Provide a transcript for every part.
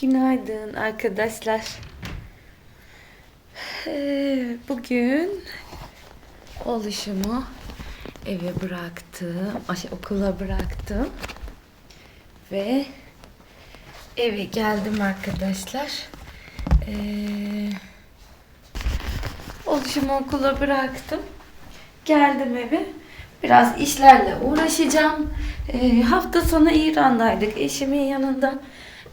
Günaydın arkadaşlar. Ee, Bugün oluşumu eve bıraktım. Şey, okula bıraktım. Ve eve geldim arkadaşlar. Ee, oluşumu okula bıraktım. Geldim eve. Biraz işlerle uğraşacağım. Ee, hafta sonu İran'daydık eşimin yanında.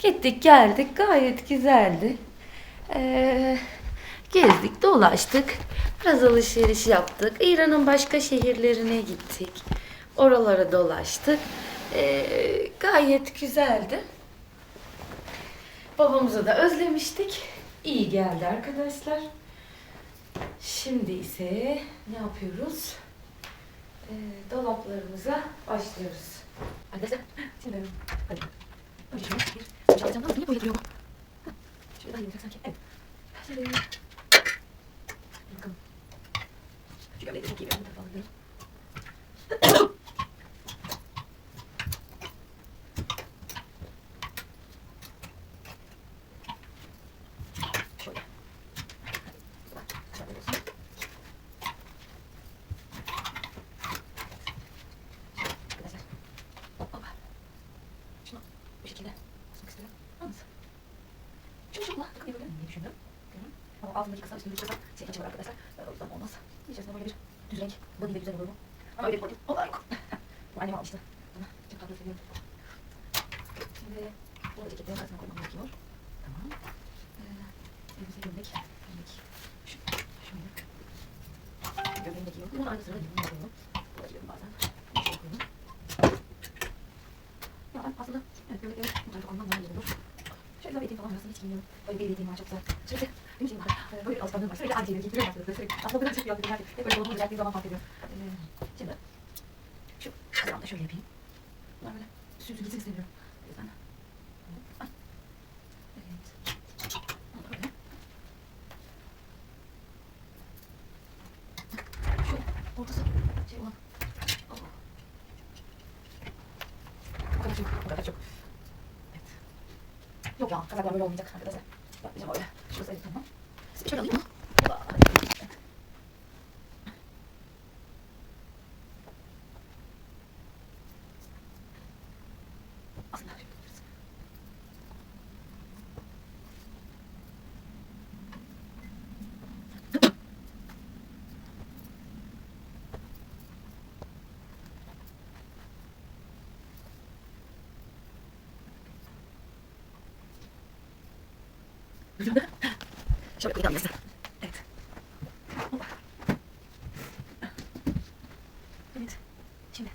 Gittik geldik gayet güzeldi. Ee, gezdik dolaştık. Biraz alışveriş yaptık. İran'ın başka şehirlerine gittik. Oralara dolaştık. Ee, gayet güzeldi. Babamızı da özlemiştik. İyi geldi arkadaşlar. Şimdi ise ne yapıyoruz? Ee, dolaplarımıza başlıyoruz. Arkadaşlar şimdi hadi. Önce şöyle bir önce alacağım ama niye böyle duruyor bu? Hah, Şöyle daha iyi olacak sanki. Evet. Şimdi bakalım. Şu gömleği de çok iyi bir tarafa alıyorum. Şöyle. Şöyle olsun. Arkadaşlar. Hoppa. Şunu bu şekilde asmak istiyorum. Yalnız. Şunu şokla takmayabilirim diye düşündüm. Görün. Ama altındaki kısa üstündeki kısa şey açılır arkadaşlar. Ee, O yüzden olmaz. İçerisinde böyle bir düz renk. Body de güzel olur mu? Ama öyle bir body. O yok. Bu annem almıştı. Bana çok tatlı seviyorum. Şimdi burada ceketlerin arasına koymam gerekiyor. Tamam. Ee, elbise gömlek. Gömlek. Şöyle. Gömleğini de giyiyorum. Bunun aynı sırada gömleğini giyiyorum. Burada giyiyorum bazen. Bir. Ya ben aslında evet evet bu tarafa almam daha iyi olur. Şöyle bir eteğim falan arasında hiç giymiyorum. Böyle bir eteğim var çok güzel. Sürekli benim şeyim var. Böyle bir alışkanlığım var. Sürekli aynı şeyleri giydiriyorum aslında. Sürekli. Aslında bu kadar çok yapıyorum. Yani hep böyle dolabımı düzelttiğim zaman fark ediyorum. Ee, şimdi şu kazağımı da şöyle yapayım. Bunlar böyle süsü gitsin istemiyorum. O yüzden. Ay. Evet. Bunu da böyle. Şu ortası şey olan. Oh. Bu kadar çok, bu kadar çok. Evet. Yok ya, kazaklar böyle olmayacak arkadaşlar. Yapmayacağım öyle. Şurası evet tamam. Size şöyle alayım mı? Hoppa. Evet. Aslında şöyle yapabiliriz. Şöyle koyalım mesela. Evet. Hoppa. Evet. Şimdi.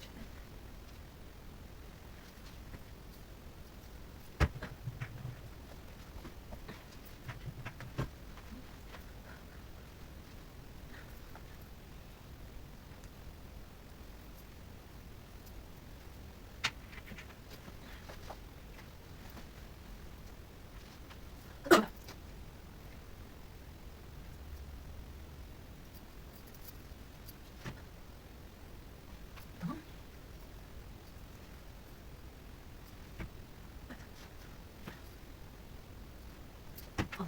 Şöyle. Tamam. Al.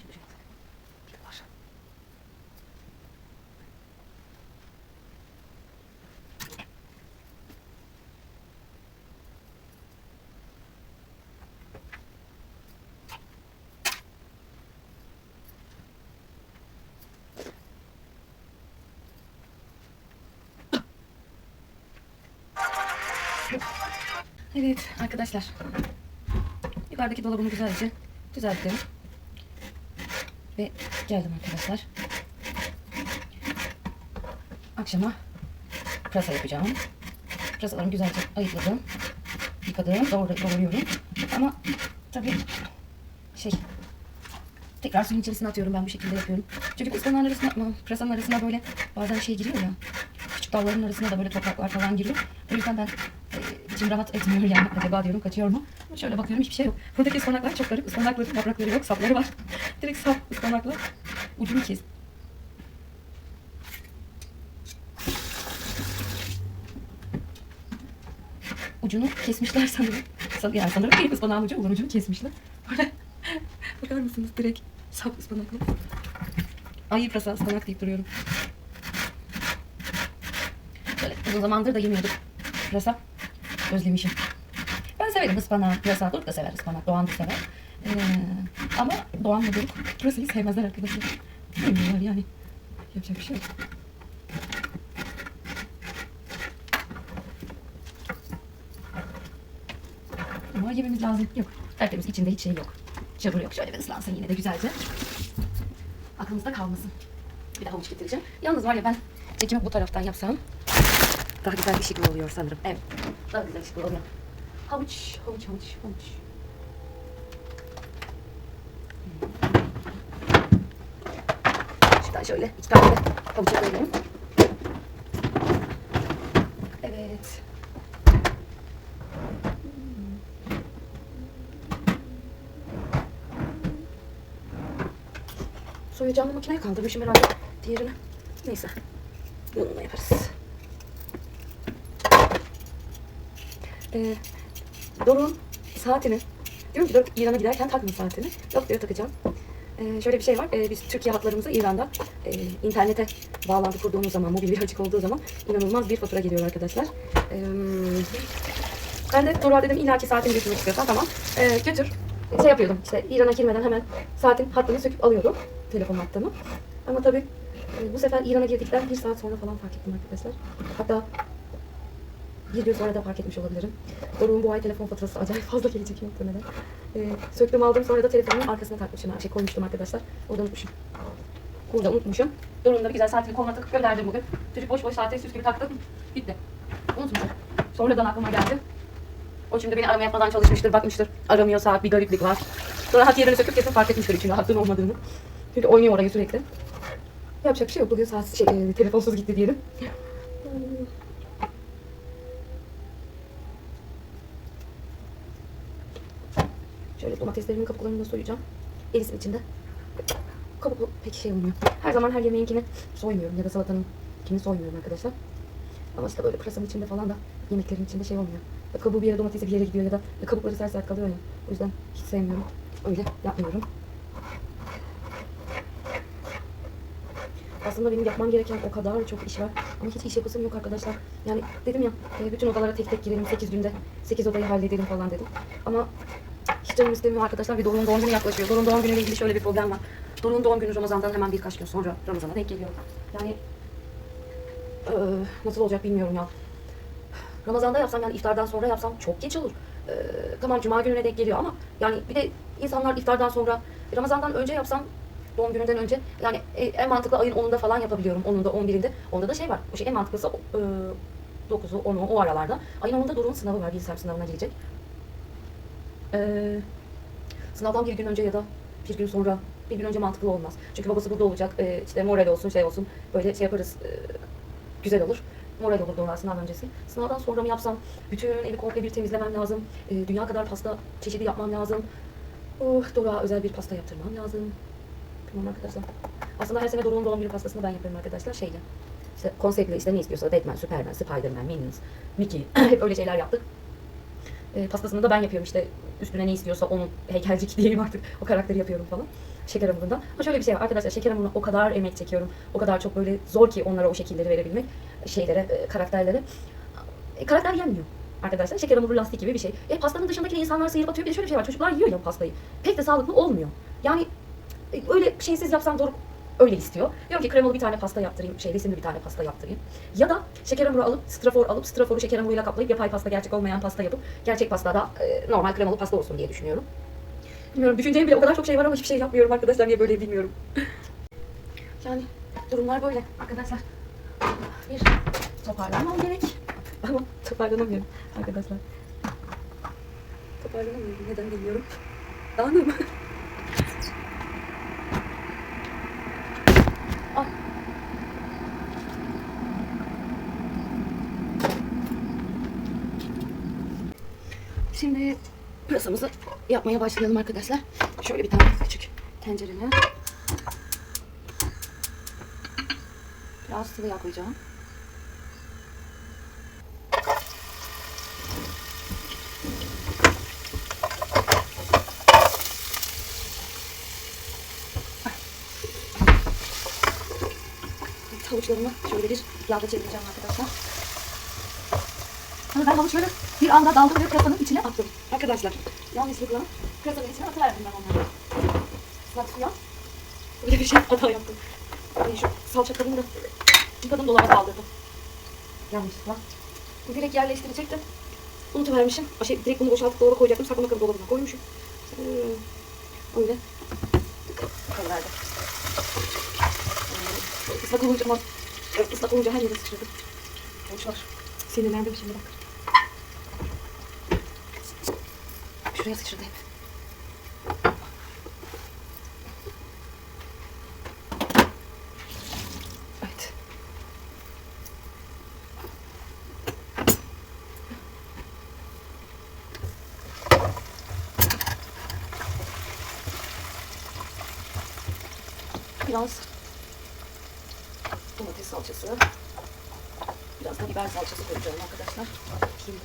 Şimdi şey yapsak. Bir de var. Evet arkadaşlar. Yukarıdaki dolabımı güzelce düzelttim. Ve geldim arkadaşlar. Akşama pırasa yapacağım. Pırasalarımı güzelce ayıkladım. Yıkadım. Doğru, doğruyorum. Ama tabii şey tekrar suyun içerisine atıyorum ben bu şekilde yapıyorum. Çünkü ıspanağın arasına, pırasanın arasına böyle bazen şey giriyor ya. Küçük dalların arasına da böyle topraklar falan giriyor. O yüzden ben içim rahat etmiyor yani. Acaba diyorum kaçıyor mu? Şöyle bakıyorum hiçbir şey yok. Buradaki ıspanaklar çok garip. Ispanakların yaprakları yok, sapları var. Direkt sap ıspanaklar. Ucunu kes. ucunu kesmişler sanırım. San- Yani sanırım değil ıspanağın ucu olan ucunu kesmişler. Böyle bakar mısınız direkt sap ıspanaklı. Ay pırasa ıspanak deyip duruyorum. Böyle uzun zamandır da yemiyorduk. Pırasa özlemişim. Ben severim ıspanağı. Pırasa Doruk da sever ıspanak. Doğan da sever. Ee, ama Doğan ve Doruk pırasayı sevmezler arkadaşlar. Sevmiyorlar yani. Yapacak bir şey yok. Ama yememiz lazım. Yok. Tertemiz içinde hiç şey yok. Çabur yok. Şöyle bir ıslansın yine de güzelce. Aklımızda kalmasın. Bir daha havuç getireceğim. Yalnız var ya ben çekimi bu taraftan yapsam daha güzel bir şekil oluyor sanırım. Evet. Daha güzel şekil oluyor. Havuç, havuç, havuç, havuç. Şuradan şöyle iki tane de havuç koyalım. Evet. Soyacağımı makineye kaldırmışım herhalde. Diğerini. Neyse. Bununla yaparız. Ee, Doruk'un saatini. Diyorum ki Doruk İran'a giderken takma saatini. Yok diyor takacağım. Ee, şöyle bir şey var. Ee, biz Türkiye hatlarımızı İran'da e, internete bağlantı kurduğumuz zaman, mobil bir açık olduğu zaman inanılmaz bir fatura geliyor arkadaşlar. Ee, ben de Doruk'a dedim illaki saatini götürmek istiyorsan tamam. Ee, götür. Şey yapıyordum işte İran'a girmeden hemen saatin hattını söküp alıyordum. Telefon hattını. Ama tabii e, bu sefer İran'a girdikten bir saat sonra falan fark ettim arkadaşlar. Hatta bir gün sonra da fark etmiş olabilirim. Doruk'un bu ay telefon faturası acayip fazla gelecek muhtemelen. Ee, söktüm aldım sonra da telefonumun arkasına takmışım. Şey koymuştum arkadaşlar. Orada unutmuşum. Burada unutmuşum. Doruk'un da bir güzel saatini koluna takıp gönderdim bugün. Çocuk boş boş saate süs gibi taktı. Gitti. Unutmuşum. Sonradan aklıma geldi. O şimdi beni arama yapmadan çalışmıştır, bakmıştır. Aramıyor saat, bir gariplik var. Sonra hat yerini söküp kesin fark etmiştir içinde hattın olmadığını. Çünkü oynuyor orayı sürekli. Yapacak bir şey yok. Bugün saat şey, e, telefonsuz gitti diyelim. Şöyle domateslerimin kabuklarını da soyacağım. Erisin içinde. Kabuklu pek şey olmuyor. Her zaman her yemeğinkini soymuyorum ya da salatanınkini soymuyorum arkadaşlar. Ama işte böyle pırasanın içinde falan da yemeklerin içinde şey olmuyor. Ya kabuğu bir yere domatesi bir yere gidiyor ya da ya kabukları sert sert kalıyor ya. O yüzden hiç sevmiyorum. Öyle yapmıyorum. Aslında benim yapmam gereken o kadar çok iş var. Ama hiç iş yapasım yok arkadaşlar. Yani dedim ya e, bütün odalara tek tek girelim 8 günde. 8 odayı halledelim falan dedim. Ama canım istemiyor arkadaşlar. Bir Doruk'un doğum günü yaklaşıyor. Doruk'un doğum günüyle ilgili şöyle bir problem var. Doruk'un doğum günü Ramazan'dan hemen birkaç gün sonra Ramazan'a denk geliyor. Yani eee, nasıl olacak bilmiyorum ya. Ramazan'da yapsam yani iftardan sonra yapsam çok geç olur. Eee, tamam cuma gününe denk geliyor ama yani bir de insanlar iftardan sonra Ramazan'dan önce yapsam doğum gününden önce yani e, en mantıklı ayın 10'unda falan yapabiliyorum. 10'unda 11'inde. Onda da şey var. O şey en mantıklısı eee 9'u 10'u o aralarda. Ayın 10'unda Doruk'un sınavı var. Bilgisayar sınavına girecek. Eee sınavdan bir gün önce ya da bir gün sonra bir gün önce mantıklı olmaz. Çünkü babası burada olacak. Eee işte moral olsun şey olsun. Böyle şey yaparız. eee, güzel olur. Moral olur doğru sınav öncesi. Sınavdan sonra mı yapsam bütün evi komple bir temizlemem lazım. Eee, dünya kadar pasta çeşidi yapmam lazım. Oh, Doruk'a özel bir pasta yaptırmam lazım. Bilmem arkadaşlar. Aslında her sene Doruk'un doğum günü pastasını ben yapıyorum arkadaşlar. Şeyle. İşte konseptli işte ne istiyorsa Batman, Superman, Spiderman, Minions, Mickey hep öyle şeyler yaptık. E, pastasını da ben yapıyorum işte üstüne ne istiyorsa onun heykelcik diyeyim artık o karakteri yapıyorum falan. Şeker hamurundan. Ama şöyle bir şey var arkadaşlar şeker hamuruna o kadar emek çekiyorum. O kadar çok böyle zor ki onlara o şekilleri verebilmek. Şeylere, e, karakterlere. E, karakter yenmiyor arkadaşlar. Şeker hamuru lastik gibi bir şey. E pastanın dışındaki insanlar sıyırıp atıyor. Bir de şöyle bir şey var. Çocuklar yiyor ya pastayı. Pek de sağlıklı olmuyor. Yani e, öyle şeysiz yapsam doğru öyle istiyor. Diyorum ki kremalı bir tane pasta yaptırayım, şey resimli bir tane pasta yaptırayım. Ya da şeker hamuru alıp strafor alıp straforu şeker hamuruyla kaplayıp yapay pasta gerçek olmayan pasta yapıp gerçek pastada e, normal kremalı pasta olsun diye düşünüyorum. Bilmiyorum düşüneceğim bile o kadar çok şey var ama hiçbir şey yapmıyorum arkadaşlar niye böyle bilmiyorum. yani durumlar böyle arkadaşlar. Bir toparlanmam gerek. Ama toparlanamıyorum arkadaşlar. Toparlanamıyorum neden bilmiyorum. Dağınım. Şimdi pırasamızı yapmaya başlayalım arkadaşlar. Şöyle bir tane küçük tencerene. Biraz sıvı yağ koyacağım. Havuçlarımı şöyle bir yağda çevireceğim arkadaşlar. Sonra ben havuçları bir anda daldım ve kasanın içine attım. Arkadaşlar yanlışlıkla kasanın içine atıverdim ben onları. Islak suya. Böyle bir şey hata yaptım. Yani şu salça kabını da yıkadım dolaba kaldırdım. Yanlışlıkla. Direkt yerleştirecektim. Unutuvermişim. Şey, direkt bunu boşaltıp dolaba koyacaktım. Saklama kabı dolabına koymuşum. Ee, öyle. Kalıverdim. Islak olunca ama ıslak olunca her yere sıçradı. Havuçlar. Sinirlendim şimdi bak. Şuraya sıçradı hep. Evet. Biraz domates salçası. Biraz da biber salçası koyacağım arkadaşlar. Bakayım.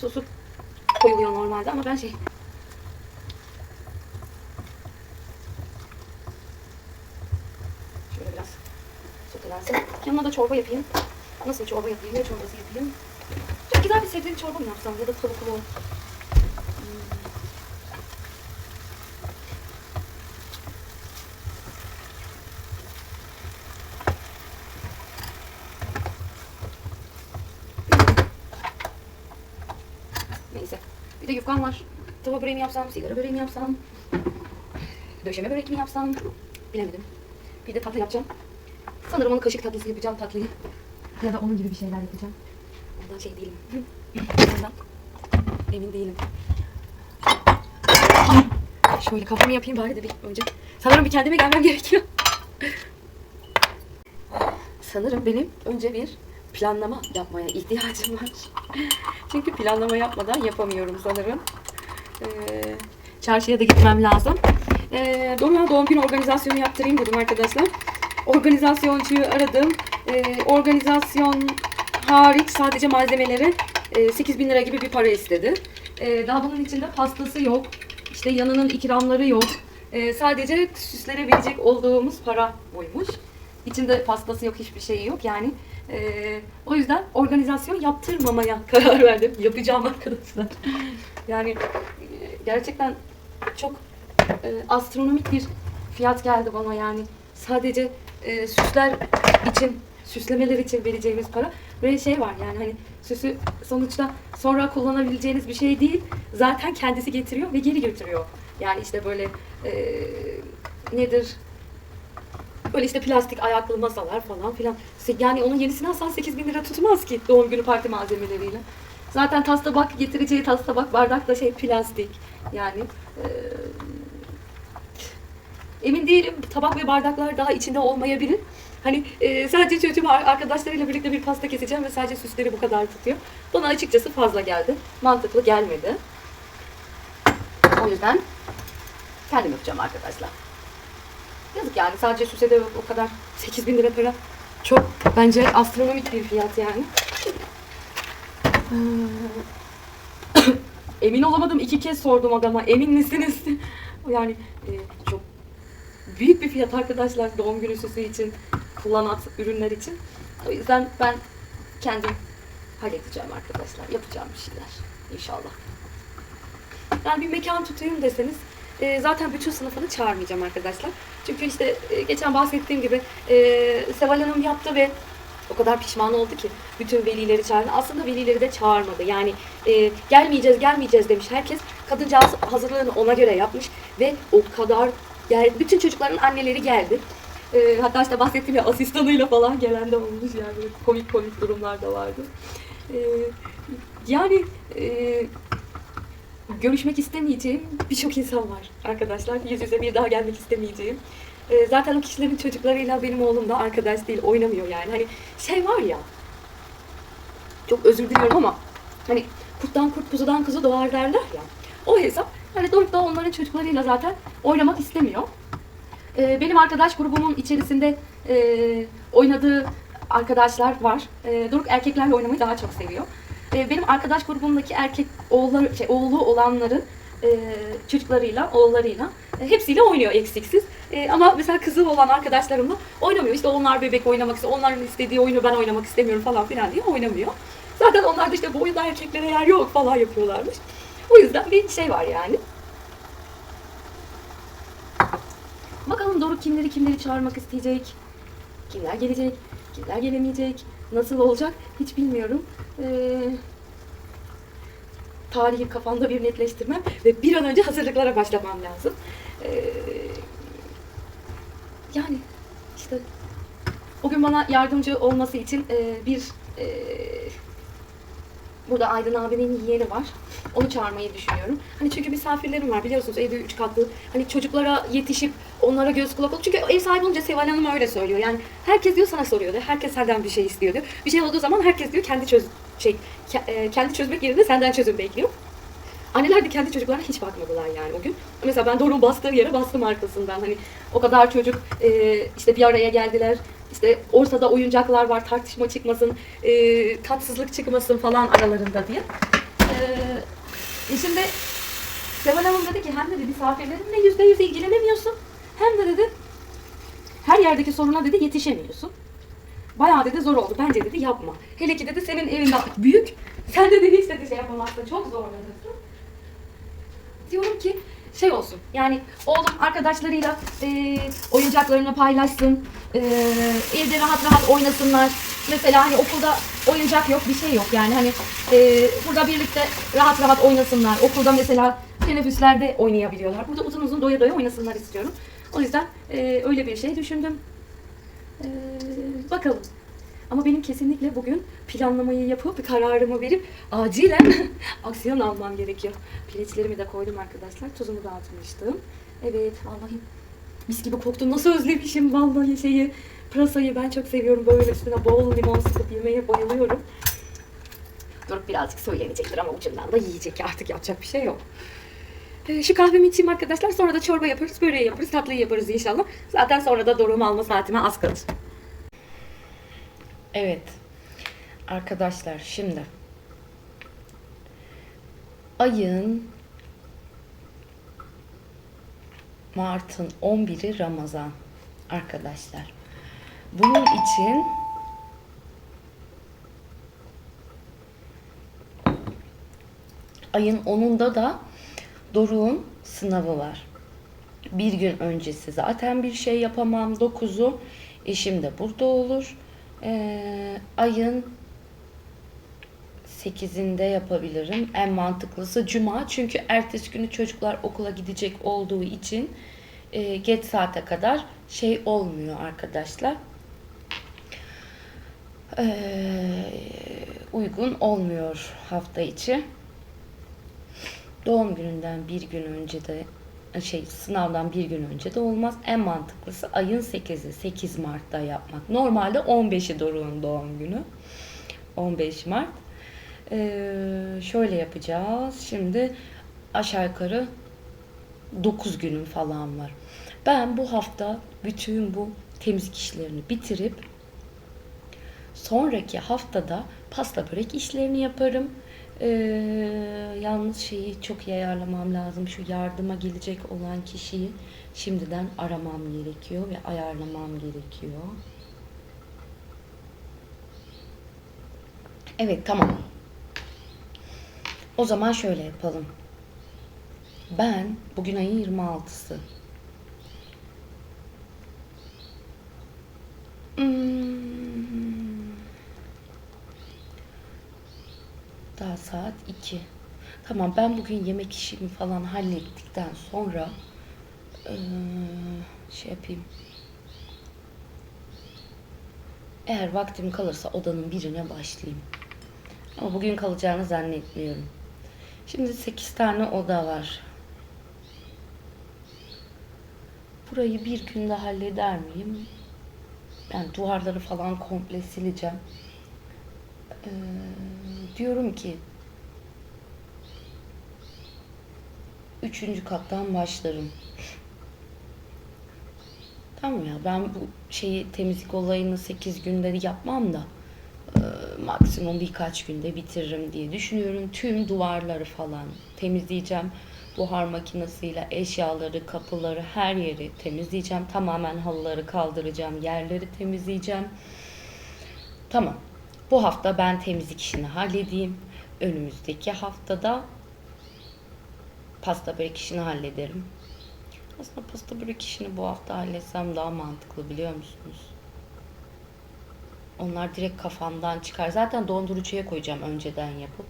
Sosu koyuluyor normalde ama ben şey şöyle biraz sotelensin. Yanına da çorba yapayım. Nasıl çorba yapayım? Ne çorbası yapayım? Çok güzel bir sebzeli çorba mı yapsam ya da tavuklu. Hmm. Neyse. Yufkam var. Tava böreği yapsam, sigara böreği yapsam, döşeme börek mi yapsam bilemedim. Bir de tatlı yapacağım. Sanırım onu kaşık tatlısı yapacağım tatlıyı. Ya da onun gibi bir şeyler yapacağım. Ondan şey değilim. Ondan emin değilim. Şöyle kafamı yapayım bari de bir önce. Sanırım bir kendime gelmem gerekiyor. Sanırım benim önce bir planlama yapmaya ihtiyacım var. Çünkü planlama yapmadan yapamıyorum sanırım. Ee, çarşıya da gitmem lazım. Ee, Doruk'a doğum günü organizasyonu yaptırayım dedim arkadaşlar. Organizasyoncuyu aradım. Ee, organizasyon hariç sadece malzemeleri e, 8 bin lira gibi bir para istedi. Ee, daha bunun içinde pastası yok. İşte yanının ikramları yok. Ee, sadece süslenebilecek olduğumuz para buymuş. İçinde pastası yok, hiçbir şey yok. Yani e, o yüzden organizasyon yaptırmamaya karar verdim. Yapacağım arkadaşlar. Yani e, gerçekten çok e, astronomik bir fiyat geldi bana yani. Sadece e, süsler için, süslemeler için vereceğimiz para. Ve şey var yani hani süsü sonuçta sonra kullanabileceğiniz bir şey değil. Zaten kendisi getiriyor ve geri götürüyor. Yani işte böyle e, nedir? Böyle işte plastik ayaklı masalar falan filan. Yani onun yenisini alsan 8 bin lira tutmaz ki doğum günü parti malzemeleriyle. Zaten tas tabak getireceği tas tabak bardak da şey plastik. Yani e, emin değilim tabak ve bardaklar daha içinde olmayabilir. Hani e, sadece çocuğum ar- arkadaşlarıyla birlikte bir pasta keseceğim ve sadece süsleri bu kadar tutuyor. Bana açıkçası fazla geldi. Mantıklı gelmedi. O yüzden kendim yapacağım arkadaşlar. Yazık yani sadece süse de o kadar 8 bin lira para çok bence astronomik bir fiyat yani. Ee, Emin olamadım iki kez sordum adama emin misiniz? yani e, çok büyük bir fiyat arkadaşlar doğum günü süsü için kullanan ürünler için. O yüzden ben kendim halledeceğim arkadaşlar. Yapacağım bir şeyler inşallah. Yani bir mekan tutayım deseniz e, zaten bütün sınıfını çağırmayacağım arkadaşlar. Çünkü işte e, geçen bahsettiğim gibi e, Seval Hanım yaptı ve o kadar pişman oldu ki bütün velileri çağırdı. Aslında velileri de çağırmadı. Yani e, gelmeyeceğiz gelmeyeceğiz demiş herkes. Kadıncağız hazırlığını ona göre yapmış ve o kadar yani bütün çocukların anneleri geldi. E, hatta işte bahsettiğim ya asistanıyla falan gelen de olmuş yani komik komik durumlar da vardı. E, yani e, görüşmek istemeyeceğim birçok insan var arkadaşlar. Yüz yüze bir daha gelmek istemeyeceğim. E, zaten o kişilerin çocuklarıyla benim oğlum da arkadaş değil, oynamıyor yani. Hani şey var ya, çok özür diliyorum ama hani kurttan kurt kuzudan kuzu doğar derler ya. O hesap hani Doruk da onların çocuklarıyla zaten oynamak istemiyor. Ee, benim arkadaş grubumun içerisinde e, oynadığı arkadaşlar var. E, Doruk erkeklerle oynamayı daha çok seviyor. E, benim arkadaş grubumdaki erkek oğulları, şey, oğlu olanların e, çocuklarıyla, oğullarıyla e, hepsiyle oynuyor eksiksiz. E, ama mesela kızı olan arkadaşlarımla oynamıyor. İşte onlar bebek oynamak istiyor, onların istediği oyunu ben oynamak istemiyorum falan filan diye oynamıyor. Zaten onlar da işte bu oyunda erkeklere yer yok falan yapıyorlarmış. O yüzden bir şey var yani. Bakalım Doruk kimleri kimleri çağırmak isteyecek. Kimler gelecek, kimler gelemeyecek, nasıl olacak hiç bilmiyorum. Ee, tarihi kafamda bir netleştirmem ve bir an önce hazırlıklara başlamam lazım. Ee, yani işte o gün bana yardımcı olması için e, bir e, burada Aydın abinin yeğeni var. Onu çağırmayı düşünüyorum. Hani çünkü misafirlerim var biliyorsunuz evde üç katlı. Hani çocuklara yetişip onlara göz kulak ol. Çünkü ev sahibi olunca Seval Hanım öyle söylüyor. Yani herkes diyor sana soruyor diyor. Herkes senden bir şey istiyor diyor. Bir şey olduğu zaman herkes diyor kendi çöz şey e, kendi çözmek yerine senden çözüm bekliyor. Anneler de kendi çocuklarına hiç bakmadılar yani o gün. Mesela ben Doruk'un bastığı yere bastım arkasından. Hani o kadar çocuk e, işte bir araya geldiler. İşte ortada oyuncaklar var, tartışma çıkmasın, e, tatsızlık çıkmasın falan aralarında diye. E, e şimdi Seval Hanım dedi ki hem dedi misafirlerinle yüzde yüz ilgilenemiyorsun. Hem de dedi her yerdeki soruna dedi yetişemiyorsun. Bayağı dedi zor oldu. Bence dedi yapma. Hele ki dedi senin evin artık büyük. Sen de dedi hiç dedi şey yapamazsın. Çok zorlanırsın. Diyorum ki şey olsun. Yani oğlum arkadaşlarıyla e, oyuncaklarını paylaşsın. E, evde rahat rahat oynasınlar. Mesela hani okulda oyuncak yok, bir şey yok. Yani hani e, burada birlikte rahat rahat oynasınlar. Okulda mesela teneffüslerde oynayabiliyorlar. Burada uzun uzun doya doya oynasınlar istiyorum. O yüzden e, öyle bir şey düşündüm. E, bakalım. Ama benim kesinlikle bugün planlamayı yapıp kararımı verip acilen aksiyon almam gerekiyor. Pirinçlerimi de koydum arkadaşlar. Tuzumu da atmıştım. Evet vallahi mis gibi koktu. Nasıl özlemişim vallahi şeyi. Pırasayı ben çok seviyorum. Böyle üstüne bol limon sıkıp yemeye bayılıyorum. Durup birazcık söylenecektir ama ucundan da yiyecek artık yapacak bir şey yok. Ee, Şu kahvemi içeyim arkadaşlar. Sonra da çorba yaparız, böreği yaparız, tatlıyı yaparız inşallah. Zaten sonra da Doruk'umu alma saatime az kalır. Evet. Arkadaşlar şimdi ayın Mart'ın 11'i Ramazan arkadaşlar. Bunun için ayın 10'unda da Doruk'un sınavı var. Bir gün öncesi zaten bir şey yapamam. 9'u eşim de burada olur. Ee, ayın 8'inde yapabilirim. En mantıklısı cuma. Çünkü ertesi günü çocuklar okula gidecek olduğu için e, geç saate kadar şey olmuyor arkadaşlar. Ee, uygun olmuyor hafta içi. Doğum gününden bir gün önce de şey sınavdan bir gün önce de olmaz. En mantıklısı ayın 8'i 8 Mart'ta yapmak. Normalde 15'i Doruk'un doğum günü. 15 Mart. Ee, şöyle yapacağız. Şimdi aşağı yukarı 9 günüm falan var. Ben bu hafta bütün bu temizlik işlerini bitirip sonraki haftada pasta börek işlerini yaparım. Ee, yalnız şeyi çok iyi ayarlamam lazım. Şu yardıma gelecek olan kişiyi şimdiden aramam gerekiyor ve ayarlamam gerekiyor. Evet tamam. O zaman şöyle yapalım. Ben bugün ayın 26'sı. Daha saat 2. Tamam ben bugün yemek işimi falan hallettikten sonra eee, şey yapayım. Eğer vaktim kalırsa odanın birine başlayayım. Ama bugün kalacağını zannetmiyorum. Şimdi 8 tane oda var. burayı bir günde halleder miyim? Yani duvarları falan komple sileceğim. Ee, diyorum ki üçüncü kattan başlarım. Tamam ya ben bu şeyi temizlik olayını 8 günde yapmam da e, maksimum birkaç günde bitiririm diye düşünüyorum. Tüm duvarları falan temizleyeceğim. Buhar makinesiyle eşyaları, kapıları, her yeri temizleyeceğim. Tamamen halıları kaldıracağım, yerleri temizleyeceğim. Tamam. Bu hafta ben temizlik işini halledeyim. Önümüzdeki haftada pasta börek işini hallederim. Aslında pasta börek işini bu hafta halletsem daha mantıklı biliyor musunuz? Onlar direkt kafamdan çıkar. Zaten dondurucuya koyacağım önceden yapıp.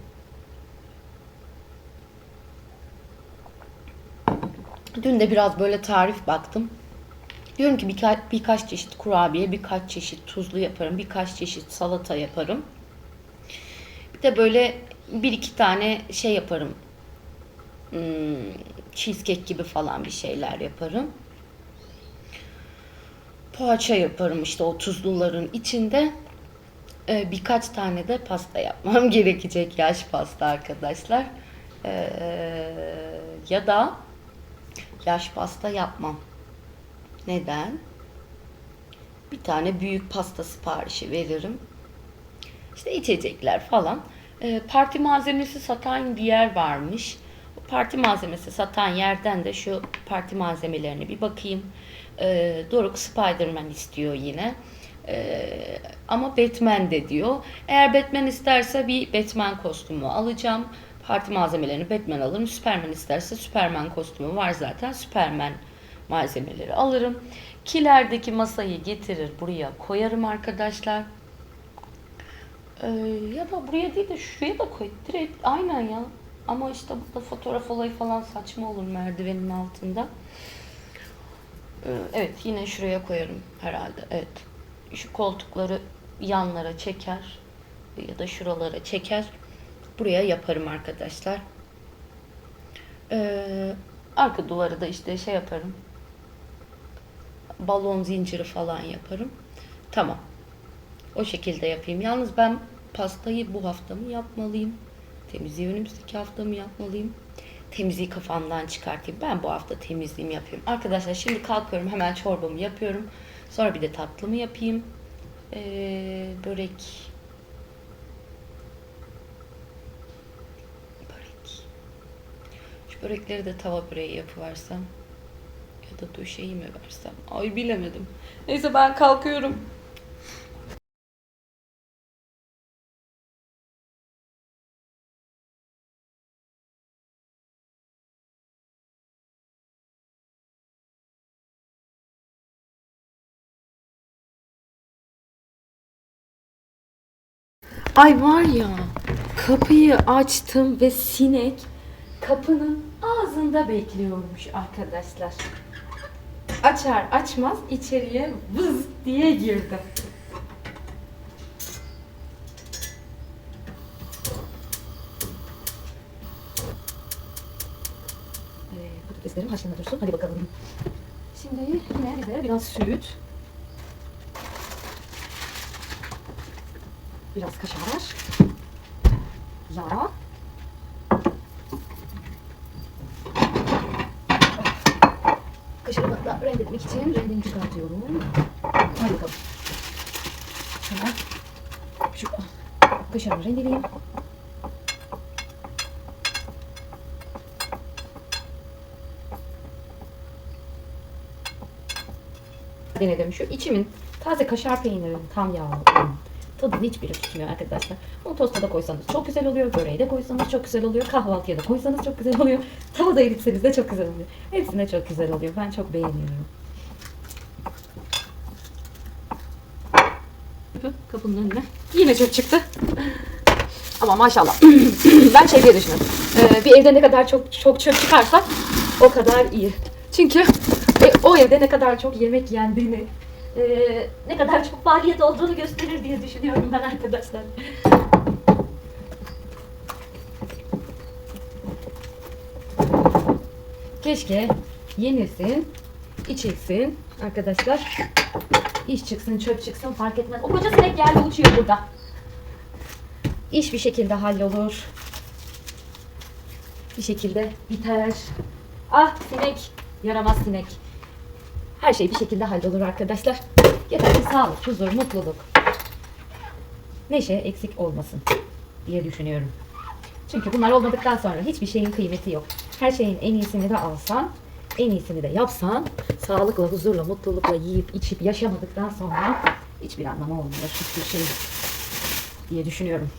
Dün de biraz böyle tarif baktım. Diyorum ki birkaç, birkaç çeşit kurabiye, birkaç çeşit tuzlu yaparım, birkaç çeşit salata yaparım. Bir de böyle bir iki tane şey yaparım. Hmm, cheesecake gibi falan bir şeyler yaparım. Poğaça yaparım işte o tuzluların içinde. Ee, birkaç tane de pasta yapmam gerekecek yaş pasta arkadaşlar. Ee, ya da yaş pasta yapmam. Neden? Bir tane büyük pasta siparişi veririm. İşte içecekler falan. Ee, parti malzemesi satan bir yer varmış. O parti malzemesi satan yerden de şu parti malzemelerine bir bakayım. Ee, Doruk Spider-Man istiyor yine. Ee, ama Batman de diyor. Eğer Batman isterse bir Batman kostümü alacağım. Parti malzemelerini Batman alırım. Superman isterse Superman kostümü var zaten. Superman malzemeleri alırım. Kilerdeki masayı getirir buraya koyarım arkadaşlar. Ee, ya da buraya değil de şuraya da koy. Direkt aynen ya. Ama işte burada fotoğraf olayı falan saçma olur merdivenin altında. Ee, evet yine şuraya koyarım herhalde. Evet. Şu koltukları yanlara çeker ya da şuralara çeker. Buraya yaparım arkadaşlar. Ee, arka duvarı da işte şey yaparım. Balon zinciri falan yaparım. Tamam. O şekilde yapayım. Yalnız ben pastayı bu hafta mı yapmalıyım? Temizliği önümüzdeki hafta mı yapmalıyım? Temizliği kafamdan çıkartayım. Ben bu hafta temizliğimi yapıyorum. Arkadaşlar şimdi kalkıyorum. Hemen çorbamı yapıyorum. Sonra bir de tatlımı yapayım. Ee, börek. Börek. Şu börekleri de tava böreği yapıversem. Da döşeyi mi versem? Ay bilemedim. Neyse ben kalkıyorum. Ay var ya kapıyı açtım ve sinek kapının ağzında bekliyormuş arkadaşlar. Açar açmaz içeriye vız diye girdi. Ee, patateslerim haşlanma dursun. Hadi bakalım. Şimdi yine bize biraz süt. Biraz kaşar. Yağ. Rendelemek için rendeni çıkartıyorum. Hadi bakalım. Hemen şu kaşarımı rendeleyeyim. denedim. Şu içimin taze kaşar peynirinin tam yağlı olan tadını hiçbiri tutmuyor arkadaşlar. Bunu tosta da koysanız çok güzel oluyor. Böreğe de koysanız çok güzel oluyor. Kahvaltıya da koysanız çok güzel oluyor. Tavada eritseniz de çok güzel oluyor. Hepsinde çok güzel oluyor. Ben çok beğeniyorum. Kapının önüne. Yine çöp çıktı. Ama maşallah. ben şey diye düşünüyorum. Ee, bir evde ne kadar çok çok çöp çıkarsa o kadar iyi. Çünkü e, o evde ne kadar çok yemek yendiğini, e, ne kadar çok faaliyet olduğunu gösterir diye düşünüyorum ben arkadaşlar. Keşke yenilsin, içilsin arkadaşlar. İş çıksın, çöp çıksın fark etmez. O koca sinek geldi uçuyor burada. İş bir şekilde hallolur. Bir şekilde biter. Ah sinek. Yaramaz sinek. Her şey bir şekilde hallolur arkadaşlar. Yeter ki sağlık, huzur, mutluluk. Neşe eksik olmasın diye düşünüyorum. Çünkü bunlar olmadıktan sonra hiçbir şeyin kıymeti yok. Her şeyin en iyisini de alsan, en iyisini de yapsan, sağlıkla, huzurla, mutlulukla yiyip içip yaşamadıktan sonra hiçbir anlamı olmuyor hiçbir şey diye düşünüyorum.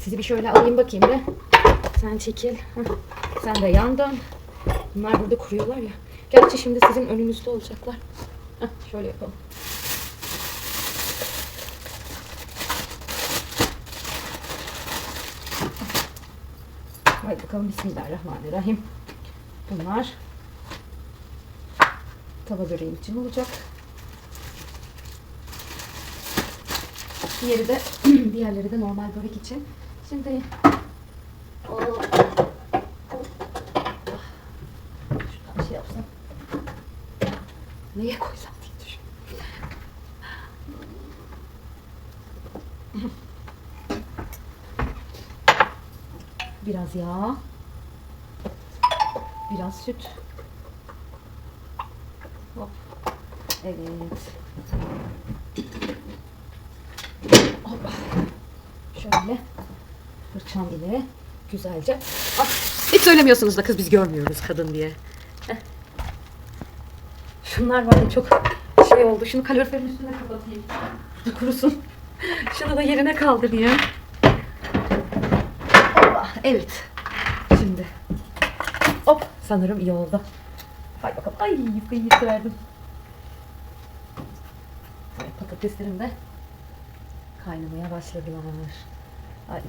Sizi bir şöyle alayım bakayım bir. Sen çekil. Sen de yandan. Bunlar burada kuruyorlar ya. Gerçi şimdi sizin önünüzde olacaklar. Heh, şöyle yapalım. Haydi bakalım Bismillahirrahmanirrahim. Bunlar tava böreğim için olacak. Diğeri de diğerleri de normal börek için. Şimdi o şuradan şey yapsam. Neye koysam diye düşünüyorum. Biraz yağ. Biraz süt. Hop. Evet. Hop. Şöyle. Fırçam ile güzelce. Ah, hiç söylemiyorsunuz da kız biz görmüyoruz kadın diye. Şunlar var ya çok şey oldu. Şunu kaloriferin üstüne kapatayım. Kurusun. Şunu da yerine kaldırayım. Evet. Şimdi. Hop. Sanırım iyi oldu. Hay bakalım. Ay yufkayı yıkıverdim. Evet, patateslerim de kaynamaya başladılar. Haydi.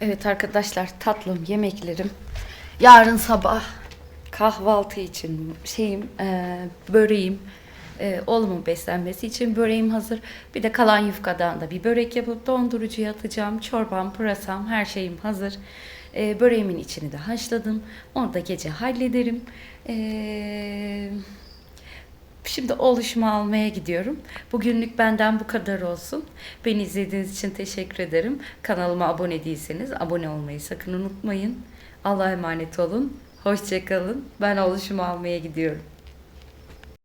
Evet arkadaşlar tatlım yemeklerim. Yarın sabah kahvaltı için şeyim e, böreğim e, oğlumun beslenmesi için böreğim hazır. Bir de kalan yufkadan da bir börek yapıp dondurucuya atacağım. Çorbam, pırasam her şeyim hazır. E, böreğimin içini de haşladım. Onu da gece hallederim. Eee Şimdi oluşumu almaya gidiyorum. Bugünlük benden bu kadar olsun. Beni izlediğiniz için teşekkür ederim. Kanalıma abone değilseniz abone olmayı sakın unutmayın. Allah'a emanet olun. Hoşçakalın. Ben oluşumu almaya gidiyorum.